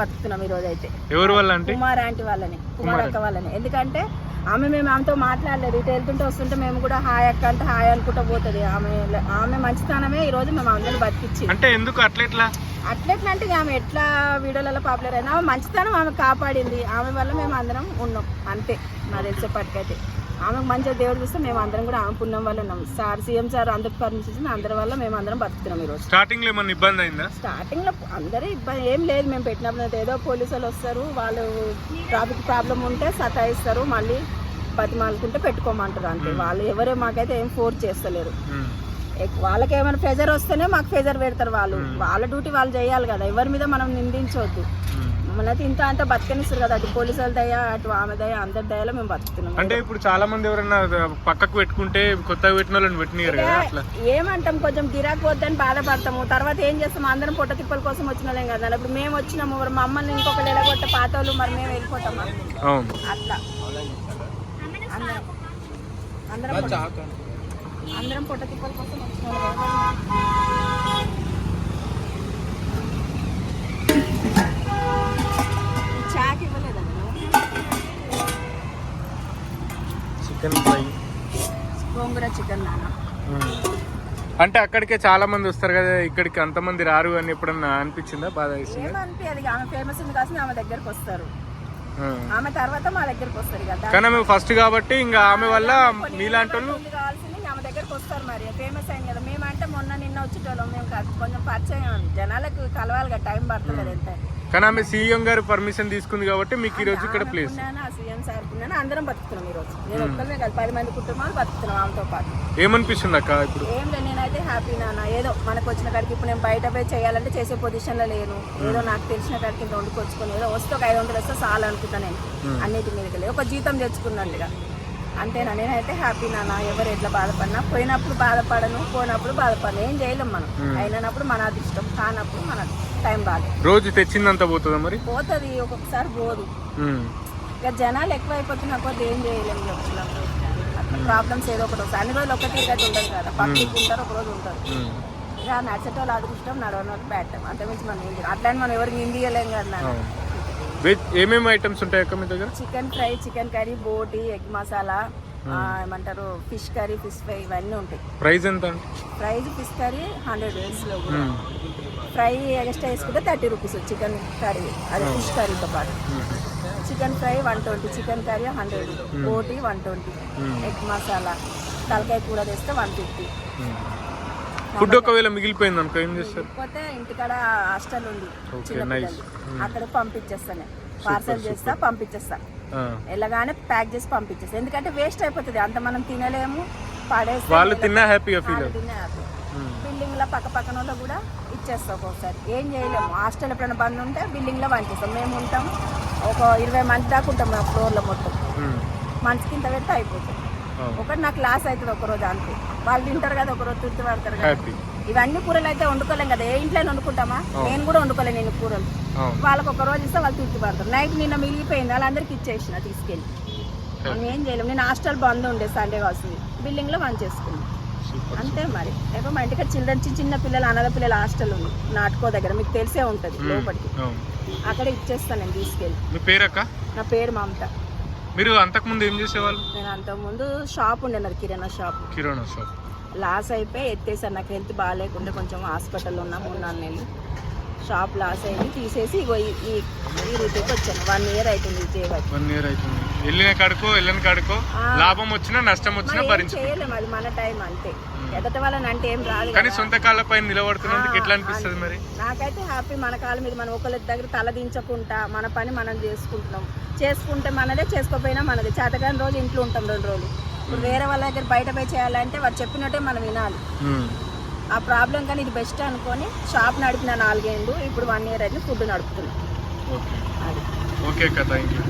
బతుకుతున్నాం ఈ రోజు అయితే ఎవరి వల్ల అంటే? కుమార్ ఆంటీ వాళ్ళని కుమార్ అక్క వాళ్ళని. ఎందుకంటే ఆమె మేము ఆమెతో మాట్లాడలేదు. ఇటు వెళ్తుంటే వస్తుంటే మేము కూడా హాయ్ అక్క అంటే హాయ్ అనుకుంటా పోతుంది. ఆమె ఆమె మంచితనమే ఈ రోజు మేము అందరిని బతికిచ్చి అంటే ఎందుకు అట్లెట్లా అట్లెట్లా అంటే ఆమె ఎట్లా వీడియోలలో పాపులర్ అయినా మంచితనం ఆమె కాపాడింది. ఆమె వల్ల మేము అందరం ఉన్నాం. అంతే నాకు తెలిసేపటికైతే ఆమెకు మంచిగా దేవుడు చూస్తే మేము అందరం కూడా ఆమె పుణ్యం వల్ల ఉన్నాం. సార్ సీఎం సార్ అందరికి పర్మిషన్ ఇచ్చింది అందరి వల్ల మేము అందరం బతుకుతున్నాం ఈరోజు. స్టార్టింగ్లో ఏమన్నా ఇబ్బంది అయిందా? స్టార్టింగ్లో అందరూ ఇబ్బంది ఏం లేదు. మేము పెట్టినప్పుడు అయితే ఏదో పోలీసు వాళ్ళు వస్తారు వాళ్ళు ట్రాఫిక్ ప్రాబ్లం ఉంటే సతాయిస్తారు మళ్ళీ బతిమాలుకుంటే పెట్టుకోమంటారు అంతే. వాళ్ళు ఎవరే మాకైతే ఏం ఫోర్స్ చేస్తలేరు. వాళ్ళకి ఏమైనా ప్రెజర్ వస్తేనే మాకు ప్రెజర్ పెడతారు వాళ్ళు. వాళ్ళ డ్యూటీ వాళ్ళు చేయాలి కదా. ఎవరి మీద మనం నిందించవద్దు. మమ్మల్ని అయితే ఇంత అంతా బతకనిస్తారు కదా. అటు పోలీసుల దయ అటు ఆమె దయ అందరి దయలో మేము బతుకుతున్నాం. అంటే ఇప్పుడు చాలా మంది ఎవరైనా పక్కకు పెట్టుకుంటే కొత్తగా పెట్టిన వాళ్ళని పెట్టినారు కదా అట్లా? ఏమంటాం? కొంచెం గిరాకు వద్దని బాధపడతాము. తర్వాత ఏం చేస్తాం? అందరం పొట్ట తిప్పల కోసం వచ్చిన వాళ్ళం కదా. ఇప్పుడు మేము వచ్చినాము మరి మమ్మల్ని ఇంకొకరు ఎలగొట్ట పాత వాళ్ళు మరి మేము వెళ్ళిపోతామా? అవును. అట్లా. అందరం అందరం పొట్ట తిప్పల కోసం వచ్చిన చికెన్ ఫ్రై. గోంగూర చికెన్ అంటే అక్కడికే చాలా మంది వస్తారు కదా ఇక్కడికి అంతమంది రారు అని ఎప్పుడన్నా అనిపించిందా? బాధ వేసిందా? ఏమనిపించదు ఆమె ఫేమస్ ఉంది కాబట్టి ఆమె దగ్గరకు వస్తారు. ఆమె తర్వాత మా దగ్గరకు వస్తారు కదా కానీ మేము ఫస్ట్ కాబట్టి ఇంకా ఆమె వల్ల మీలాంటి వాళ్ళు కావాల్సింది ఆమె దగ్గరకు వస్తారు మరి. ఫేమస్ అయింది కదా మేమంటే మొన్న నిన్న వచ్చేటోళ్ళం మేము. కాదు, కొంచెం పరిచయం జనాలకు కలవాలి కదా టైం పడుతుంది ఎంత కానీ ఆమె సీఎం గారు పర్మిషన్ తీసుకుంది కాబట్టి మీకు ఈ రోజు ఇక్కడ ప్లేస్ సీఎం సార్ అందరం బతుకుతున్నాం ఈ రోజు. నేను ఒక్కరిమే కాదు పది మంది కుటుంబాలు బతుకుతున్నాం ఆమెతో పాటు. ఏమనిపిస్తుంది అక్క ఇప్పుడు? ఏం లేదు నేనైతే హ్యాపీ నాన్న. ఏదో మనకు వచ్చిన కాడికి ఇప్పుడు నేను బయట పోయి చేయాలంటే చేసే పొజిషన్లో లేను. ఏదో నాకు తెలిసిన కాడికి ఇంత వండుకొచ్చుకొని ఏదో వస్తే ఒక ఐదు వందలు వస్తే చాలు అనుకుంటా నేను. అన్నిటి మీదకి లేదు ఒక జీతం తెచ్చుకున్నట్టుగా అంతేనా? నేనైతే హ్యాపీ నాన్న. ఎవరు ఎట్లా బాధపడినా పోయినప్పుడు బాధపడను పోయినప్పుడు బాధపడను. ఏం చేయలేం మనం. అయినప్పుడు మన అదృష్టం కానప్పుడు మన టైం బాగా రోజు తెచ్చిందంత పోతుందా మరి? పోతుంది ఒక్కొక్కసారి పోదు. ఇక జనాలు ఎక్కువ అయిపోతున్న కొద్ది ఏం చేయలేము అట్లా ప్రాబ్లమ్స్ ఏదో ఒకటి వస్తాయి. అన్ని రోజులు ఒకటి తిరిగట్టు ఉండదు కదా. పక్కకి ఉంటారు ఒక రోజు ఉంటారు. ఇక నడిచేటోళ్ళు అదృష్టం నడవని వాళ్ళు బ్యాడ్ టైం అంతమించి మనం అట్లని మనం ఎవరికి ఇండియలేం కదా. వెజ్ ఏమేమి ఐటమ్స్ ఉంటాయి అక్క మీ దగ్గర? చికెన్ ఫ్రై చికెన్ కర్రీ బోటి ఎగ్ మసాలా ఏమంటారు ఫిష్ కర్రీ ఫిష్ ఫ్రై ఇవన్నీ ఉంటాయి. ప్రైస్ ఎంత? ఫ్రైజ్ ఫిష్ కర్రీ హండ్రెడ్లో కూడా. ఉమ్. ఫ్రై ఎక్స్ట్రా వేసుకుంటే థర్టీ రూపీస్ చికెన్ కర్రీ అదే ఫిష్ కర్రీతో పాటు. Chicken fry one twenty chicken curry hundred బోటి వన్ ట్వంటీ ఎగ్ మసాలా తలకాయ కూర తెస్తే వన్ ఫిఫ్టీ ఫుడ్ ఒకవేళ మిగిలిపోయింది అనుకో ఏం చేస్తారు? ఇంటికాడ హాస్టల్ ఉంది. పిల్లలు అక్కడ పంపించేస్తాను. పార్సల్ చేస్తా పంపించేస్తా. వెళ్ళగానే ప్యాక్ చేసి పంపించేస్తా. ఎందుకంటే వేస్ట్ అయిపోతుంది అంత మనం తినలేము పడేస్తాం వాళ్ళు తిన్నా హ్యాపీగా ఫీల్ బిల్డింగ్లో పక్క పక్కన వాళ్ళు కూడా ఇచ్చేస్తాం ఒక్కొక్కసారి. ఏం చేయలేము. హాస్టల్ ఎప్పుడైనా బంద్ ఉంటే బిల్డింగ్లో పంపిస్తాం. మేము ఉంటాం ఒక ఇరవై మంది దాకా ఉంటాం ఫ్లోర్లో మొత్తం. మనిషికి ఇంత పెడితే అయిపోతుంది. ఒకటి నాకు లాస్ అవుతుంది ఒకరోజు అంతే. వాళ్ళు తింటారు కదా ఒకరోజు తుర్తి పడతారు కదా. ఇవన్నీ కూరలు అయితే వండుకోలేం కదా. ఏ ఇంట్లో వండుకుంటామా? నేను కూడా వండుకోలేను నేను కూరలు. వాళ్ళకి ఒక రోజు ఇస్తే వాళ్ళు తృప్తి పడతారు. నైట్ నిన్న మిగిలిపోయింది. వాళ్ళందరికీ ఇచ్చేసిన తీసుకెళ్ళి. మనం ఏం చేయలేము నేను హాస్టల్ బంద్ ఉండే సండే వస్తుంది బిల్డింగ్లో బంద్ చేసుకున్నాను సూపర్ అంతే మరి. లేకపోతే మా ఇంటికి చిల్డ్రన్ చిన్న చిన్న పిల్లలు అనాథ పిల్లల హాస్టల్ ఉంది. నాటుకో దగ్గర. మీకు తెలిసే ఉంటుంది లోపలికి. అవును. అక్కడ ఇచ్చేస్తాను నేను తీసుకెళ్ళి. నా పేరు మమత. మీరు అంతకుముందు ఏం చేసేవాళ్ళు? నేను అంతకుముందు షాప్ ఉండే నాది kirana shop. Kirana shop. Loss అయిపోయి ఎత్తేసాను. నాకు హెల్త్ బాగాలేకుండా కొంచెం హాస్పిటల్లో ఉన్నా నాలుగు నెలలు షాప్ లాస్ అయింది. తీసేసి ఇగో ఈ ఈ- వచ్చాను. వన్ ఇయర్ అవుతుంది ఇది చేయబట్టి. వన్ ఇయర్ అవుతుంది. వెళ్ళిన కాడుకో వెళ్ళని కాడుకో లాభం వచ్చినా నష్టం వచ్చినా మనం ఏం భరించు చేయలేము అది మన టైం అంతే. ఎదటి వాళ్ళని అంటే ఏం రాదు కానీ. సొంత కాళ్ళపై నిలబడుతున్నందుకు ఎట్లా అనిపిస్తుంది మరి? నాకైతే హ్యాపీ మన కాళ్ళ మీద మనం ఒకరి దగ్గర తల దించకుండా మన పని మనం చేసుకుంటున్నాం. చేసుకుంటే మనదే చేసుకోకపోయినా మనది. చేతకాని రోజు ఇంట్లో ఉంటాం రెండు రోజులు. ఇప్పుడు వేరే వాళ్ళ దగ్గర బయట పోయి చేయాలంటే వాడు చెప్పినట్టే మనం వినాలి. ఆ ప్రాబ్లం కానీ ఇది బెస్ట్ అనుకొని షాప్ నడిపిన నాలుగేళ్ళు ఇప్పుడు వన్ ఇయర్ అయితే ఫుడ్ నడుపుతున్నాం. ఓకే. అది. Okay thank you